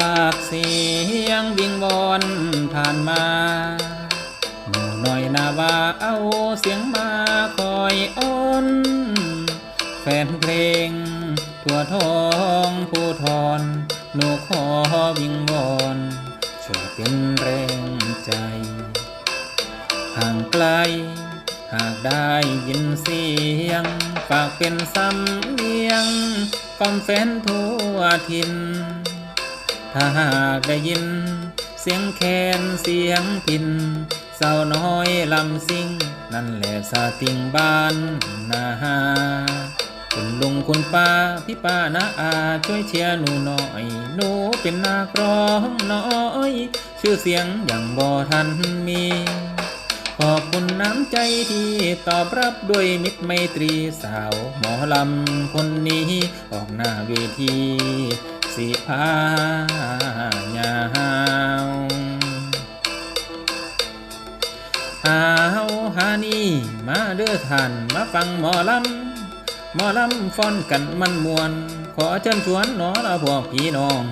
ฝากเสียงวิงวอนผ่านมาหนูหน่อยนาวาเอาเสียงมาคอยอ้อนแฟนเพลง ทั่วท้องผู้ทอนหนูขอวิงวอนช่วยเป็นแรงใจ ห่างไกล หากได้ยินเสียง ฝากเป็นสำเนียงกล่อมแฟนทั่วทิน ถ้าหากได้ยิน เสียงแคนเสียงพินสาวน้อยลำซิ่ง นั่นแหละสาติงบ้านนาคุณลุงคุณป้าพี่ป้านาอาช่วยเชียร์หนูหน่อย หนูเป็นนักร้องน้อย ชื่อเสียงอย่างบ่ทันมี ขอบคุณน้ำใจที่ตอบรับด้วยมิตรไมตรีสาวหมอลำคนนี้ ออกหน้าเวที สีพายาวหาวหานี่มาเด้อท่านมาฟังหมอลำหมอลำฟ้อนกันมันมวน ขอเชิญชวนหนอละพวกพี่น้อง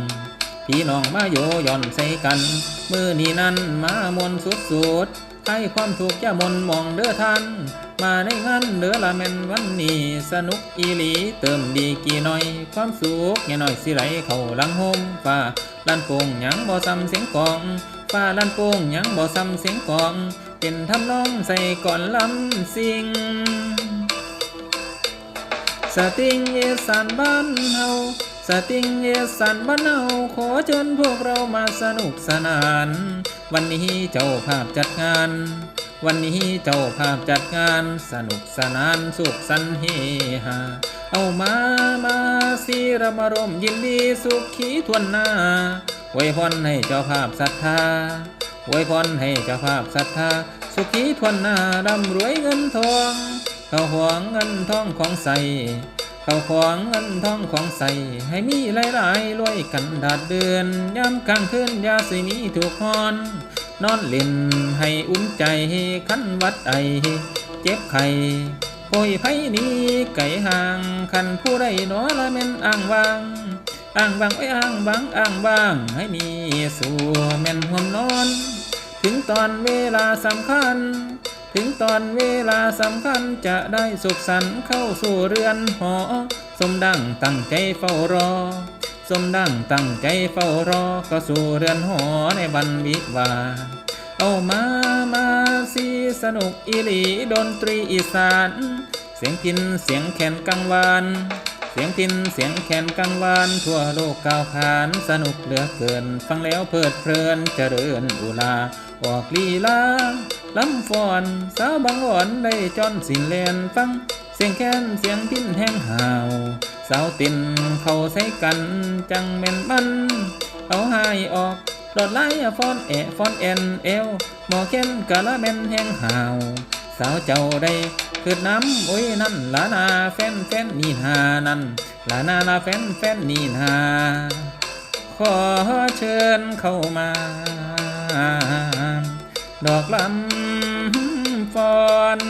พี่น้องมาโยย่อนใส่กัน มือนี้นั้นมามวนสุดสุดๆ ให้ความถูกย่ามนมองเด้อท่าน มาในงานเด้อละแม่นวันนี้สนุกอีหลีเติมดีกี่หน่อย ความสุขแง่น้อยสิไหลเข้าลังโฮมฟ้าลั่นโป่งหยังบ่ซ้ำเสียงกลองฟ้าลั่นโป่งหยังบ่ซ้ำเสียงกลอง เป็นทำนองใส่ก่อนลำสิงสติงเอสานบ้านเฮา สติงเอสานบ้านเฮาขอเชิญพวกเรามาสนุกสนาน วันนี้เจ้าภาพจัดงาน วันนี้เจ้าภาพจัดงาน สนุกสนานสุขสันเฮฮาเอามามาสิรามารมยินดีสุขีทวนหน้าไว้พรให้เจ้าภาพศรัทธาไว้พรให้เจ้าภาพศรัทธา สุขีทวนหน้าร่ำรวยเงินทองเขาหวงเงินทองของใส เขาขวางเงินทองของใสให้มีหลายๆรวยกันดาดเดือนยามกลางคืนยาสิมีถูกฮอน นอนเล่นให้อุ่นใจขันวัดไอ เจ็บไข้โอยไผนี้ไก่ห่างคันผู้ใดหนอละแม่นอ้างวางอ้างบางไว้อ้างบางอ้างบาง ให้มีสู่แม่นห่วมนอน ถึงตอนเวลาสำคัญ ถึงตอนเวลาสำคัญจะได้สุขสันต์เข้าสู่เรือนหอ สมดังตั้งใจเฝ้ารอ สมดังตั้งใจเฝ้ารอก็สู่เรือนหอในวันวิวา เอามามาสิสนุกอีหลีดนตรีอีสาน เสียงพินเสียงแคนกังวาน เสียงพินเสียงแคนกังวาน ทั่วโลกก้าวขานสนุกเหลือเกิน ฟังแล้วเพลิดเพลินเจริญอุลา ออกลีลาลำฟอนสาวบางอ่อนได้จอนสินเลนฟัง เสียงแค้นเสียงพินแห้งหาว สาวตินเข้าใส่กันจังแม่นมันเอาหายออกหลอดไล่ฟอนแอะฟอนแอนเอวหมอเค้นกะละแม่นแห้งหาว สาวเจ้าได้คืดน้ำโอ้ยนั่นลานาแฟนแฟนนี่นานั่นลานาลาแฟนแฟนนี่นาขอเชิญเข้ามา ดอกลำฟอน